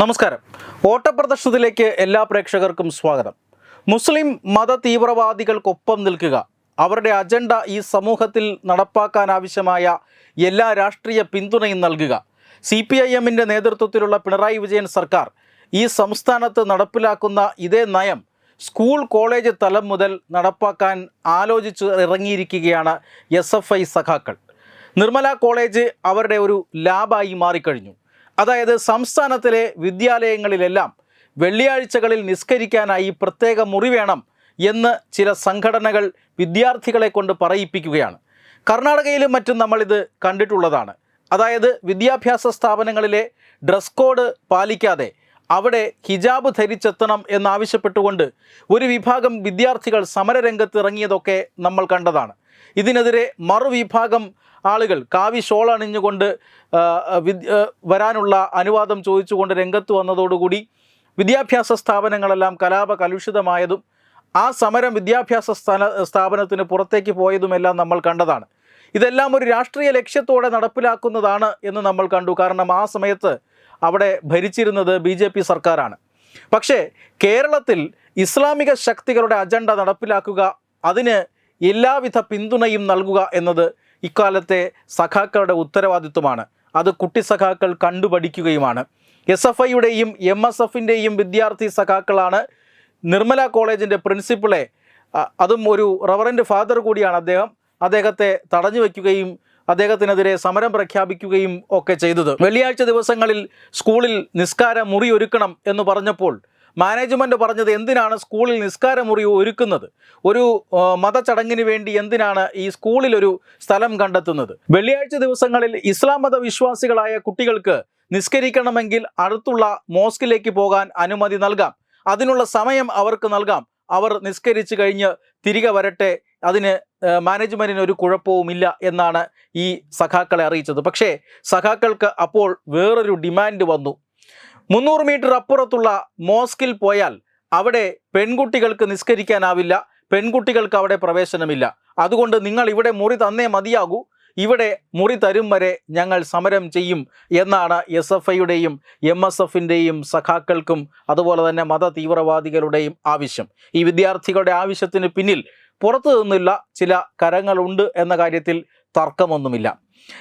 നമസ്കാരം. ഓട്ടപ്രദർശനത്തിലേക്ക് എല്ലാ പ്രേക്ഷകർക്കും സ്വാഗതം. മുസ്ലിം മത തീവ്രവാദികൾക്കൊപ്പം നിൽക്കുക. അവരുടെ അജണ്ട ഈ സമൂഹത്തിൽ നടപ്പാക്കാൻ ആവശ്യമായ എല്ലാ രാഷ്ട്രീയ പിന്തുണയും നൽകുക. സി പി ഐ എമ്മിന്റെ നേതൃത്വത്തിലുള്ള പിണറായി വിജയൻ സർക്കാർ ഈ സംസ്ഥാനത്ത് നടപ്പിലാക്കുന്ന ഇതേ നയം സ്കൂൾ കോളേജ് തലം മുതൽ നടപ്പാക്കാൻ ആലോചിച്ച് ഇറങ്ങിയിരിക്കുകയാണ് എസ് എഫ് ഐ സഖാക്കൾ. നിർമ്മല കോളേജ് അവരുടെ ഒരു ലാബായി മാറിക്കഴിഞ്ഞു. അതായത് സംസ്ഥാനത്തിലെ വിദ്യാലയങ്ങളിലെല്ലാം വെള്ളിയാഴ്ചകളിൽ നിസ്കരിക്കാനായി പ്രത്യേക മുറി വേണം എന്ന് ചില സംഘടനകൾ വിദ്യാർത്ഥികളെ കൊണ്ട് പറയിപ്പിക്കുകയാണ്. കർണാടകയിലും മറ്റും നമ്മളിത് കണ്ടിട്ടുള്ളതാണ്. അതായത് വിദ്യാഭ്യാസ സ്ഥാപനങ്ങളിലെ ഡ്രസ് കോഡ് പാലിക്കാതെ അവിടെ ഹിജാബ് ധരിച്ചെത്തണം എന്നാവശ്യപ്പെട്ടുകൊണ്ട് ഒരു വിഭാഗം വിദ്യാർത്ഥികൾ സമരരംഗത്ത് ഇറങ്ങിയതൊക്കെ നമ്മൾ കണ്ടതാണ്. ഇതിനെതിരെ മറുവിഭാഗം ആളുകൾ കാവി ഷോൾ അണിഞ്ഞുകൊണ്ട് വരാനുള്ള അനുവാദം ചോദിച്ചുകൊണ്ട് രംഗത്ത് വന്നതോടുകൂടി വിദ്യാഭ്യാസ സ്ഥാപനങ്ങളെല്ലാം കലാപ കലുഷിതമായതും ആ സമരം വിദ്യാഭ്യാസ സ്ഥാന സ്ഥാപനത്തിന് പുറത്തേക്ക് പോയതുമെല്ലാം നമ്മൾ കണ്ടതാണ്. ഇതെല്ലാം ഒരു രാഷ്ട്രീയ ലക്ഷ്യത്തോടെ നടപ്പിലാക്കുന്നതാണ് എന്ന് നമ്മൾ കണ്ടു. കാരണം ആ സമയത്ത് അവിടെ ഭരിച്ചിരുന്നത് ബി ജെ പി സർക്കാരാണ്. പക്ഷേ കേരളത്തിൽ ഇസ്ലാമിക ശക്തികളുടെ അജണ്ട നടപ്പിലാക്കുക അതിന് എല്ലാവിധ പിന്തുണയും നൽകുക എന്നത് ഇക്കാലത്തെ സഖാക്കളുടെ ഉത്തരവാദിത്വമാണ്. അത് കുട്ടി സഖാക്കൾ കണ്ടുപഠിക്കുകയുമാണ്. എസ് എഫ് ഐയുടെയും എം എസ് എഫിന്റെയും വിദ്യാർത്ഥി സഖാക്കളാണ് നിർമ്മല കോളേജിന്റെ പ്രിൻസിപ്പളെ. അതും ഒരു റവറന്റ് ഫാദർ കൂടിയാണ് അദ്ദേഹം. അദ്ദേഹത്തെ തടഞ്ഞു വയ്ക്കുകയും അദ്ദേഹത്തിനെതിരെ സമരം പ്രഖ്യാപിക്കുകയും ഒക്കെ ചെയ്തത്. വെള്ളിയാഴ്ച ദിവസങ്ങളിൽ സ്കൂളിൽ നിസ്കാര മുറി ഒരുക്കണം എന്ന് പറഞ്ഞപ്പോൾ മാനേജ്മെന്റ് പറഞ്ഞത് എന്തിനാണ് സ്കൂളിൽ നിസ്കാര മുറി ഒരുക്കുന്നത്? ഒരു മതചടങ്ങിന് വേണ്ടി എന്തിനാണ് ഈ സ്കൂളിൽ ഒരു സ്ഥലം കണ്ടെത്തുന്നത്? വെള്ളിയാഴ്ച ദിവസങ്ങളിൽ ഇസ്ലാം മതവിശ്വാസികളായ കുട്ടികൾക്ക് നിസ്കരിക്കണമെങ്കിൽ അടുത്തുള്ള മോസ്കിലേക്ക് പോകാൻ അനുമതി നൽകാം. അതിനുള്ള സമയം അവർക്ക് നൽകാം. അവർ നിസ്കരിച്ചു കഴിഞ്ഞ് തിരികെ വരട്ടെ അതിന് ഏഹ്, മാനേജ്മെന്റിന് ഒരു കുഴപ്പവുമില്ല എന്നാണ് ഈ സഖാക്കളെ അറിയിച്ചത്. പക്ഷേ സഖാക്കൾക്ക് അപ്പോൾ വേറൊരു ഡിമാൻഡ് വന്നു. മുന്നൂറ് മീറ്റർ അപ്പുറത്തുള്ള മോസ്കിൽ പോയാൽ അവിടെ പെൺകുട്ടികൾക്ക് നിസ്കരിക്കാനാവില്ല പെൺകുട്ടികൾക്ക് അവിടെ പ്രവേശനമില്ല. അതുകൊണ്ട് നിങ്ങൾ ഇവിടെ മുറി തന്നേ മതിയാകൂ. ഇവിടെ മുറി തരും വരെ ഞങ്ങൾ സമരം ചെയ്യും എന്നാണ് എസ് എഫ് ഐയുടെയും എം എസ് എഫിന്റെയും സഖാക്കൾക്കും അതുപോലെ തന്നെ മത തീവ്രവാദികളുടെയും ആവശ്യം. ഈ വിദ്യാർത്ഥികളുടെ ആവശ്യത്തിന് പിന്നിൽ പുറത്തു നിന്നുള്ള ചില കരങ്ങളുണ്ട് എന്ന കാര്യത്തിൽ തർക്കമൊന്നുമില്ല.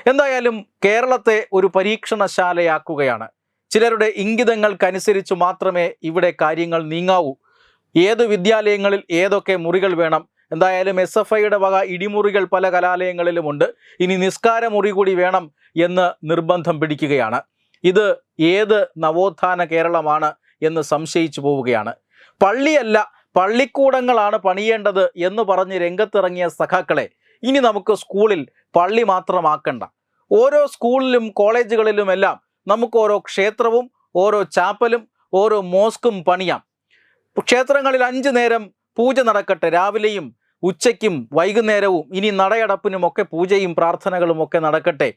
എന്തായാലും കേരളത്തെ ഒരു പരീക്ഷണശാലയാക്കുകയാണ്. ചിലരുടെ ഇംഗിതങ്ങൾക്കനുസരിച്ച് മാത്രമേ ഇവിടെ കാര്യങ്ങൾ നീങ്ങാവൂ. ഏത് വിദ്യാലയങ്ങളിൽ ഏതൊക്കെ മുറികൾ വേണം? എന്തായാലും എസ് എഫ് ഐയുടെ വക ഇടിമുറികൾ പല കലാലയങ്ങളിലുമുണ്ട്. ഇനി നിസ്കാര മുറി കൂടി വേണം എന്ന് നിർബന്ധം പിടിക്കുകയാണ്. ഇത് ഏത് നവോത്ഥാന കേരളമാണ് എന്ന് സംശയിച്ചു പോവുകയാണ്. പള്ളിയല്ല പള്ളിക്കൂടങ്ങളാണ് പണിയേണ്ടത് എന്ന് പറഞ്ഞ് രംഗത്തിറങ്ങിയ സഖാക്കളെ ഇനി നമുക്ക് സ്കൂളിൽ പള്ളി മാത്രമാക്കണ്ട. ഓരോ സ്കൂളിലും കോളേജുകളിലും എല്ലാം നമുക്ക് ഓരോ ക്ഷേത്രവും ഓരോ ചാപ്പലും ഓരോ മോസ്കും പണിയാം. ക്ഷേത്രങ്ങളിൽ അഞ്ച് നേരം പൂജ നടക്കട്ടെ. രാവിലെയും ഉച്ചയ്ക്കും വൈകുന്നേരവും ഇനി നടയടപ്പിനും ഒക്കെ പൂജയും പ്രാർത്ഥനകളും ഒക്കെ നടക്കട്ടെ.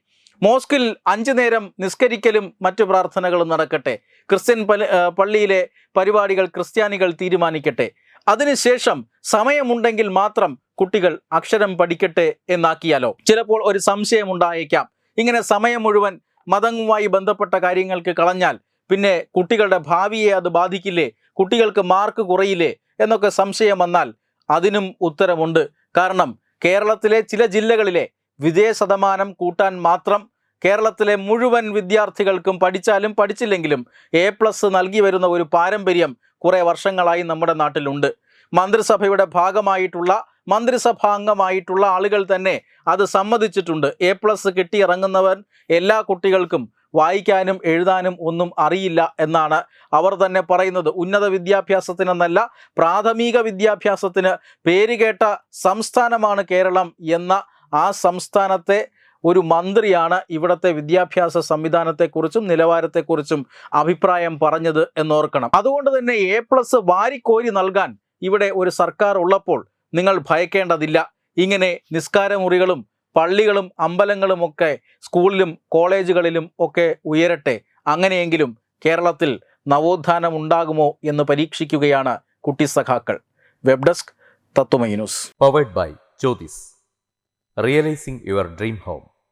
മോസ്കിൽ അഞ്ചു നേരം നിസ്കരിക്കലും മറ്റു പ്രാർത്ഥനകളും നടക്കട്ടെ. ക്രിസ്ത്യൻ പള്ളിയിലെ പരിപാടികൾ ക്രിസ്ത്യാനികൾ തീരുമാനിക്കട്ടെ. അതിനുശേഷം സമയമുണ്ടെങ്കിൽ മാത്രം കുട്ടികൾ അക്ഷരം പഠിക്കട്ടെ എന്നാക്കിയാലോ? ചിലപ്പോൾ ഒരു സംശയം ഉണ്ടായേക്കാം. ഇങ്ങനെ സമയം മുഴുവൻ മതവുമായി ബന്ധപ്പെട്ട കാര്യങ്ങൾക്ക് കളഞ്ഞാൽ പിന്നെ കുട്ടികളുടെ ഭാവിയെ അത് ബാധിക്കില്ലേ? കുട്ടികൾക്ക് മാർക്ക് കുറയില്ലേ? എന്നൊക്കെ സംശയം വന്നാൽ അതിനും ഉത്തരമുണ്ട്. കാരണം കേരളത്തിലെ ചില ജില്ലകളിലെ വിജയ ശതമാനം കൂട്ടാൻ മാത്രം കേരളത്തിലെ മുഴുവൻ വിദ്യാർത്ഥികൾക്കും പഠിച്ചാലും പഠിച്ചില്ലെങ്കിലും എ പ്ലസ് നൽകി വരുന്ന ഒരു പാരമ്പര്യം കുറേ വർഷങ്ങളായി നമ്മുടെ നാട്ടിലുണ്ട്. മന്ത്രിസഭയുടെ ഭാഗമായിട്ടുള്ള മന്ത്രിസഭാംഗമായിട്ടുള്ള ആളുകൾ തന്നെ അത് സമ്മതിച്ചിട്ടുണ്ട്. എ പ്ലസ് കിട്ടിയിറങ്ങുന്നവൻ എല്ലാ കുട്ടികൾക്കും വായിക്കാനും എഴുതാനും ഒന്നും അറിയില്ല എന്നാണ് അവർ തന്നെ പറയുന്നത്. ഉന്നത വിദ്യാഭ്യാസത്തിനെന്നല്ല പ്രാഥമിക വിദ്യാഭ്യാസത്തിന് പേരുകേട്ട സംസ്ഥാനമാണ് കേരളം എന്ന ആ സംസ്ഥാനത്തെ ഒരു മന്ത്രിയാണ് ഇവിടുത്തെ വിദ്യാഭ്യാസ സംവിധാനത്തെക്കുറിച്ചും നിലവാരത്തെക്കുറിച്ചും അഭിപ്രായം പറഞ്ഞത് എന്നോർക്കണം. അതുകൊണ്ട് തന്നെ എ പ്ലസ് വാരിക്കോരി നൽകാൻ ഇവിടെ ഒരു സർക്കാർ ഉള്ളപ്പോൾ നിങ്ങൾ ഭയക്കേണ്ടതില്ല. ഇങ്ങനെ നിസ്കാരമുറികളും പള്ളികളും അമ്പലങ്ങളും ഒക്കെ സ്കൂളിലും കോളേജുകളിലും ഒക്കെ ഉയരട്ടെ. അങ്ങനെയെങ്കിലും കേരളത്തിൽ നവോത്ഥാനം ഉണ്ടാകുമോ എന്ന് പരീക്ഷിക്കുകയാണ് കുട്ടി സഖാക്കൾ. Web desk Tatwamayi news. By Jyothis realising your dream home.